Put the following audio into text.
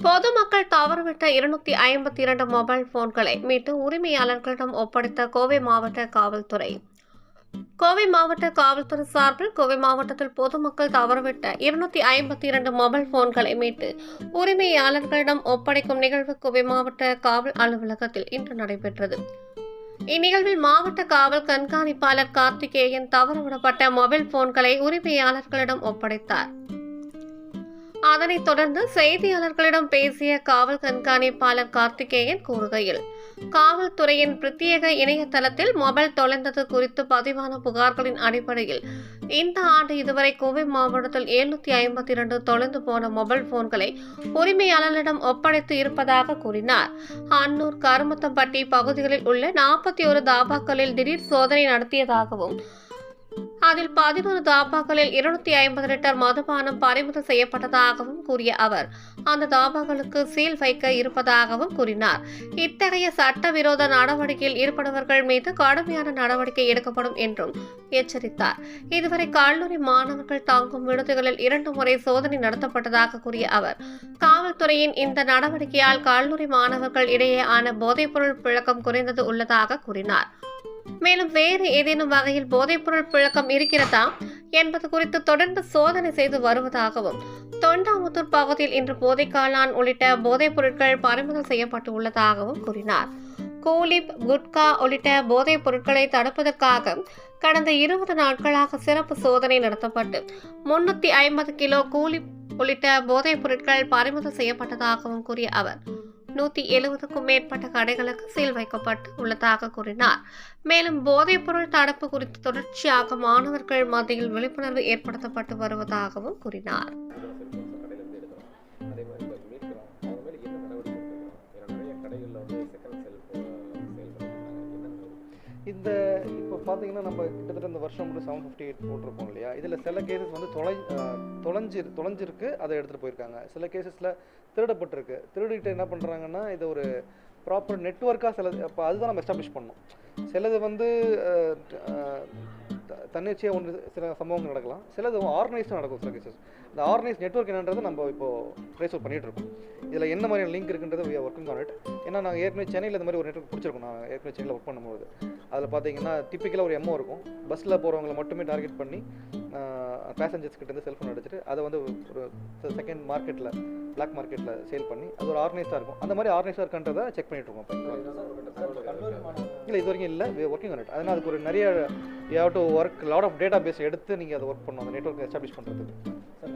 பொதுமக்கள் தவறுவிட்ட இருநூத்தி ஐம்பத்தி இரண்டு மொபைல் போன்களை மீட்டு உரிமையாளர்களிடம் ஒப்படைத்த கோவை மாவட்ட காவல்துறை. கோவை மாவட்ட காவல்துறை சார்பில் கோவை மாவட்டத்தில் பொதுமக்கள் தவறுவிட்ட இருநூத்தி ஐம்பத்தி இரண்டு மொபைல் போன்களை மீட்டு உரிமையாளர்களிடம் ஒப்படைக்கும் நிகழ்வு கோவை மாவட்ட காவல் அலுவலகத்தில் இன்று நடைபெற்றது. இந்நிகழ்வில் மாவட்ட காவல் கண்காணிப்பாளர் கார்த்திகேயன் தவறவிடப்பட்ட மொபைல் போன்களை உரிமையாளர்களிடம் ஒப்படைத்தார். அதனைத் தொடர்ந்து செய்தியாளர்களிடம் பேசிய காவல் கண்காணிப்பாளர் கார்த்திகேயன் கூறுகையில் காவல்துறையின் பிரத்யேக இணையதளத்தில் மொபைல் தொலைந்தது குறித்து பதிவான புகார்களின் அடிப்படையில் இந்த ஆண்டு இதுவரை கோவை மாவட்டத்தில் எழுநூத்தி ஐம்பத்தி இரண்டு தொலைந்து போன மொபைல் போன்களை உரிமையாளர்களிடம் ஒப்படைத்து இருப்பதாக கூறினார். அன்னூர் கருமத்தம்பட்டி பகுதிகளில் உள்ள நாற்பத்தி ஒரு தாபாக்களில் திடீர் சோதனை நடத்தியதாகவும் அதில் பதினொரு தாபாக்களில் இருநூத்தி ஐம்பது லிட்டர் மதுபானம் பறிமுதல் செய்யப்பட்டதாகவும் கூறிய அவர். அந்த தாபாக்களுக்கு சீல் வைக்க இருப்பதாகவும் கூறினார். இத்தகைய சட்டவிரோத நடவடிக்கையில் ஈடுபடுபவர்கள் மீது கடுமையான நடவடிக்கை எடுக்கப்படும் என்றும் எச்சரித்தார். இதுவரை கல்லூரி மாணவர்கள் தாங்கும் விடுதிகளில் இரண்டு முறை சோதனை நடத்தப்பட்டதாக கூறிய அவர். காவல்துறையின் இந்த நடவடிக்கையால் கல்லூரி மாணவர்கள் இடையேயான போதைப்பொருள் புழக்கம் குறைந்தது உள்ளதாக கூறினார். மேலும் வேறு ஏதேனும் வகையில் போதைப்பொருள் புழக்கம் இருக்கிறதா என்பது குறித்து தொடர்ந்து சோதனை செய்து வருவதாகவும் தொண்டாமுத்தூர் பகுதியில் இன்று போதைக்காளான் உள்ளிட்ட போதைப் பொருட்கள் பறிமுதல் செய்யப்பட்டு உள்ளதாகவும் கூறினார். கூலிப் குட்கா உள்ளிட்ட போதைப் பொருட்களை தடுப்பதற்காக கடந்த இருபது நாட்களாக சிறப்பு சோதனை நடத்தப்பட்டு முன்னூத்தி ஐம்பது கிலோ கூலிப் உள்ளிட்ட போதைப் பொருட்கள் பறிமுதல் செய்யப்பட்டதாகவும் கூறிய அவர் நூத்தி எழுபதுக்கும் மேற்பட்ட கடைகளுக்கு சீல் வைக்கப்பட்டு உள்ளதாக கூறினார். மேலும் போதைப்பொருள் தடுப்பு குறித்து தொடர்ச்சியாக மாணவர்கள் மத்தியில் விழிப்புணர்வு ஏற்படுத்தப்பட்டு வருவதாகவும் கூறினார். அதே மாதிரி மீட்கிறோம் அவங்க மேலே என்ன நடவடிக்கை எடுக்கிறோம் நிறைய கடைகளில் வந்து செகண்ட் செல் இந்த இப்போ பார்த்தீங்கன்னா நம்ம கிட்டத்தட்ட இந்த வருஷம் மட்டும் செவன் ஃபிஃப்டி எயிட் போட்டிருப்போம் இல்லையா? இதில் சில கேசஸ் வந்து தொலை தொலைஞ்சிரு தொலைஞ்சி தொலைஞ்சிருக்கு அதை எடுத்துகிட்டு போயிருக்காங்க. சில கேசஸில் திருடப்பட்டிருக்கு. திருடிட்டு என்ன பண்ணுறாங்கன்னா இது ஒரு ப்ராப்பர் நெட்ஒர்க்காக சில அப்போ அதுதான் நம்ம எஸ்டாப்ளிஷ் பண்ணணும். சிலது வந்து த- தன்னிச்சையாக ஒன்று சில சம்பவங்கள் நடக்கலாம். சிலது ஆர்கனைஸ்டாக நடக்கும் சில கேசஸ் இந்த ஆர்கனைஸ் நெட்ஒர்க் என்னன்றது நம்ம இப்போ ட்ரேஸ் அவுட் பண்ணிகிட்டு இருக்கோம். இதில் என்ன மாதிரியான லிங்க் இருக்குன்றது ஒர்க்கிங் ஆன் இட் ஏன்னா நாங்கள் ஏற்கனவே சென்னையில் இந்த மாதிரி ஒரு நெட்ஒர்க் பிடிச்சிருக்கோம். நான் ஏற்கனவே சென்னையில் ஒர்க் பண்ணும்போது அதில் பார்த்தீங்கன்னா டிப்பிக்கலாக ஒரு எம்ஓ இருக்கும். பஸ்ஸில் போகிறவங்கள மட்டுமே டார்கெட் பண்ணி பேசஞ்சர்ஸ் கிட்ட இருந்து செல்ஃபோன் அடிச்சிட்டு அதை வந்து ஒரு செகண்ட் மார்க்கெட்டில் பிளாக் மார்க்கெட்டில் சேல் பண்ணி அது ஒரு ஆர்கனைஸாக இருக்கும். அந்த மாதிரி ஆர்கனைஸாக இருக்குன்றதை செக் பண்ணிட்டு இருக்கோம் இல்லை இது வரைக்கும் இல்லை. Working it. அதனால் அதுக்கு ஒரு நிறைய you have to work lot of database எடுத்து நீங்கள் அதை ஒர்க் பண்ணணும். அந்த நெட்ஒர்க் எஸ்டாப்ளிஷ் பண்ணுறதுக்கு சார்